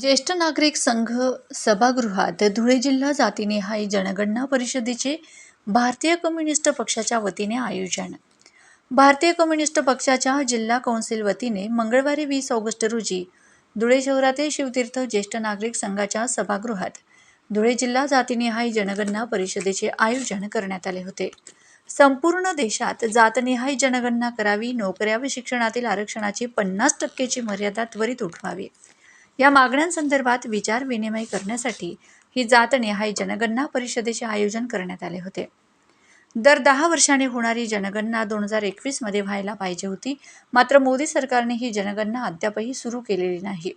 ज्येष्ठ नागरिक संघ सभागृहात धुळे जिल्हा जातीनिहाय जनगणना परिषदेचे भारतीय कम्युनिस्ट पक्षाच्या वतीने आयोजन. भारतीय कम्युनिस्ट पक्षाच्या जिल्हा कौन्सिल वतीने मंगळवारी वीस ऑगस्ट रोजी धुळे शहरातील शिवतीर्थ ज्येष्ठ नागरिक संघाच्या सभागृहात धुळे जिल्हा जातीनिहाय जनगणना परिषदेचे आयोजन करण्यात आले होते. संपूर्ण देशात जातनिहाय जनगणना करावी नोकऱ्या व शिक्षणातील आरक्षणाची पन्नास टक्केची मर्यादा त्वरित उठवावी. या मागण्यांसंदर्भात विचार विनिमय करण्यासाठी ही जातनिहाय जनगणना परिषदेचे आयोजन करण्यात आले होते. दर दहा वर्षांनी होणारी जनगणना दोन हजार एकवीसमध्ये व्हायला पाहिजे होती. मात्र मोदी सरकारने ही जनगणना अद्यापही सुरू केलेली नाही.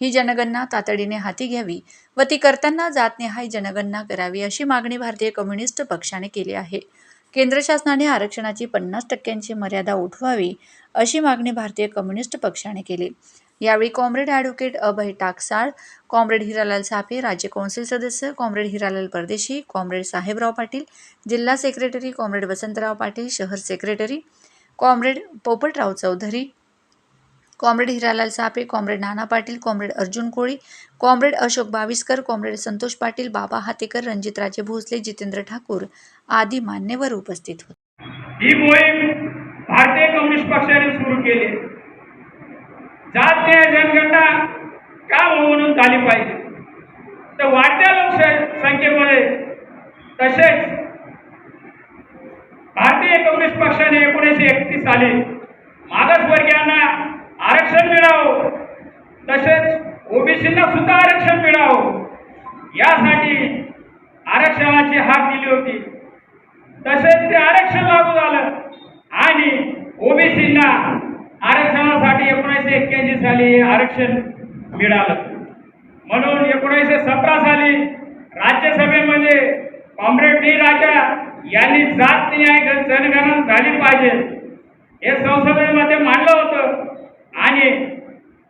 ही जनगणना तातडीने हाती घ्यावी व ती करताना जातनिहाय जनगणना करावी अशी मागणी भारतीय कम्युनिस्ट पक्षाने केली आहे. केंद्र शासनाने आरक्षणाची पन्नास टक्क्यांची मर्यादा उठवावी अशी मागणी भारतीय कम्युनिस्ट पक्षाने केली. यावेळी comrade advocate Abhay Taksal comrade Hiralal Saphe राज्य कौन्सिल सदस्य कॉम्रेड हिरालाल परदेशी कॉम्रेड साहेबराव पाटील जिल्हा सेक्रेटरी कॉम्रेड वसंतराव पाटील शहर secretary comrade Popatrao Chaudhari comrade Hiralal Sape comrade Nana Patil comrade Arjun Koli comrade Ashok Baviskar comrade Santosh Patil Baba Hatekar Ranjitraje Bhosale Jitendra Thakur आदी मान्यवर उपस्थित होते. ही मोहीम भारतीय कम्युनिस्ट पक्षाने सुरू केली. जातीय जनगणना का हो म्हणून झाली पाहिजे? तर वाढत्या लोकसंख्येमुळे तसेच भारतीय कम्युनिस्ट पक्षाने एकोणीसशे एकतीस साली मागासवर्गीयांना आरक्षण मिळावं तसेच ओबीसींना सुद्धा आरक्षण मिळावं यासाठी आरक्षणाची हाक दिली होती. तसेच ते आरक्षण लागू झालं आणि ओबीसींना आरक्षणासाठी एकोणीसशे एक्क्याऐंशी साली आरक्षण मिळालं. म्हणून एकोणीसशे सतरा साली राज्यसभेमध्ये कॉम्रेड डी राजा यांनी जात न्याय जनगणना झाली पाहिजे. हे संसदेमध्ये मांडलं होतं. आणि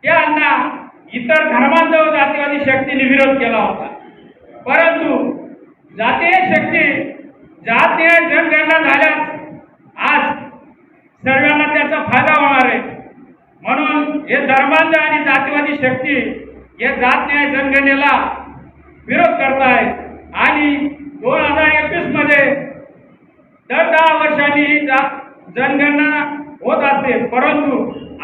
त्यांना इतर धर्मांध जातीवादी शक्तीने विरोध केला होता. परंतु जातीय शक्ती जातीय जनगणना झाल्यास आज सर्वांना त्याचा फायदा होणार आहे. म्हणून हे धर्मांध आणि जातीवादी शक्ती हे जात न्याय जनगणनेला विरोध करताय आणि दोन हजार एकवीसमध्ये दर दहा वर्षांनी ही जात जनगणना होत असते. परंतु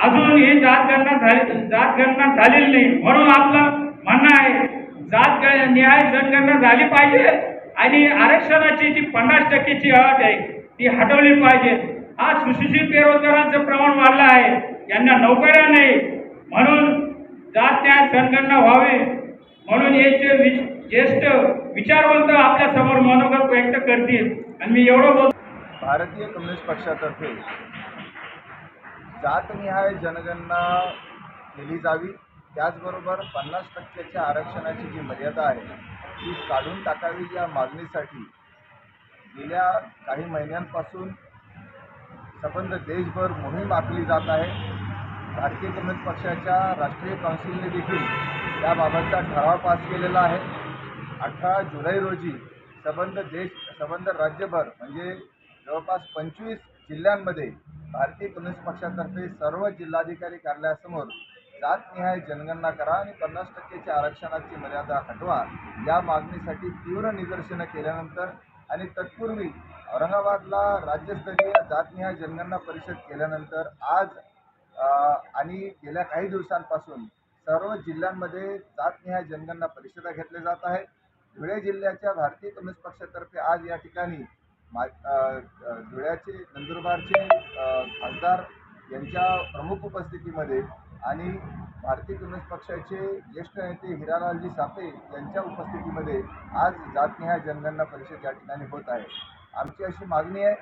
अजून ही जातगणना झाली जातगणना झालेली नाही. म्हणून आपलं म्हणणं आहे जात न्याय जनगणना झाली पाहिजे आणि आरक्षणाची जी पन्नास टक्केची अट आहे ती हटवली पाहिजे. आज सुशिक्षित बेरोजगारांचं प्रमाण वाढलं आहे. यांना नोकऱ्या नाही. म्हणून जात न्याय जनगणना व्हावी. म्हणून याचे वि- ज्येष्ठ विचारवंत आपल्यासमोर मनोगत व्यक्त करतील. आणि मी एवढं बोल भारतीय कम्युनिस्ट पक्षातर्फे जातनिहाय जनगणना केली जावी. त्याचबरोबर पन्नास टक्क्याच्या आरक्षणाची जी मर्यादा आहे ती काढून टाकावी या मागणीसाठी गेल्या काही महिन्यांपासून संबंध देशभर मोहीम आखली जात आहे. भारतीय कम्युनिस्ट पक्षाच्या राष्ट्रीय काउन्सिलने देखील त्याबाबतचा ठराव पास केलेला आहे. अठरा जुलै रोजी संबंध देश संबंध राज्यभर म्हणजे जवळपास पंचवीस जिल्ह्यांमध्ये भारतीय कम्युनिस्ट पक्षातर्फे सर्व जिल्हाधिकारी कार्यालयासमोर जातनिहाय जनगणना करा आणि पन्नास टक्केच्या आरक्षणाची मर्यादा हटवा या मागणीसाठी तीव्र निदर्शनं केल्यानंतर आणि तत्पूर्वी औरंगाबादला राज्यस्तरीय जातनिहाय जनगणना परिषद केल्यानंतर आज आणि गेल्या काही दिवसांपासून सर्व जिल्ह्यांमध्ये जातनिहाय जनगणना परिषदा घेतल्या जात आहेत. धुळे जिल्ह्याच्या भारतीय कम्युनिस्ट पक्षातर्फे आज या ठिकाणी मा धुळ्याचे नंदुरबारचे खासदार यांच्या प्रमुख उपस्थितीमध्ये आणि भारतीय कम्युनिस्ट पक्षाचे ज्येष्ठ नेते हिरालालजी सापे यांच्या उपस्थितीमध्ये आज जातनिहाय जनगणना परिषद या ठिकाणी होत आहे. आमची अशी मागणी आहे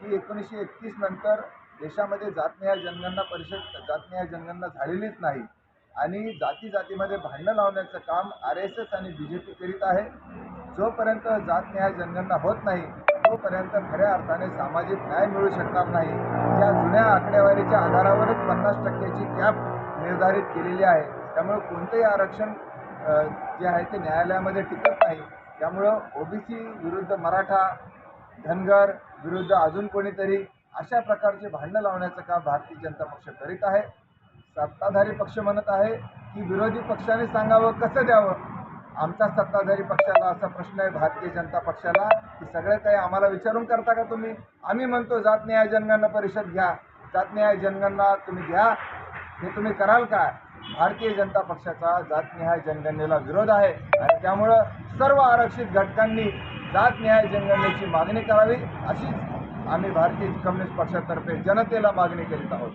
की एकोणीसशे एकतीस नंतर देशामध्ये जातनिहाय जनगणना परिषद जातनिहाय जनगणना झालेलीच नाही आणि जाती जातीमध्ये भांडणं लावण्याचं काम आर एस एस आणि बी जे पी करीत आहे. जोपर्यंत जातनिहाय जनगणना होत नाही तोपर्यंत खऱ्या अर्थाने सामाजिक न्याय मिळू शकणार नाही. त्या जुन्या आकडेवारीच्या आधारावरच पन्नास टक्क्याची कॅप निर्धारित केलेली आहे. त्यामुळे कोणतंही आरक्षण जे आहे ते न्यायालयामध्ये टिकत नाही. त्यामुळं ओबीसी विरुद्ध मराठा धनगर विरुद्ध अजून कोणीतरी अशा प्रकारचे भांडणं लावण्याचं काम भारतीय जनता पक्ष करीत आहे. सत्ताधारी पक्ष म्हणत आहे की विरोधी पक्षाने सांगावं कसं द्यावं? आमचा सत्ताधारी पक्षाला असा प्रश्न आहे भारतीय जनता पक्षाला की सगळं काही आम्हाला विचारून करता का तुम्ही? आम्ही म्हणतो जात न्याय जनगणना परिषद घ्या. जात न्याय जनगणना तुम्ही घ्या. हे तुम्ही कराल काय? भारतीय जनता पक्षाचा जातनिहाय जनगणनेला विरोध आहे आणि त्यामुळं सर्व आरक्षित घटकांनी जातनिहाय जनगणनेची मागणी करावी अशीच आम्ही भारतीय कम्युनिस्ट पक्षातर्फे जनतेला मागणी करीत आहोत.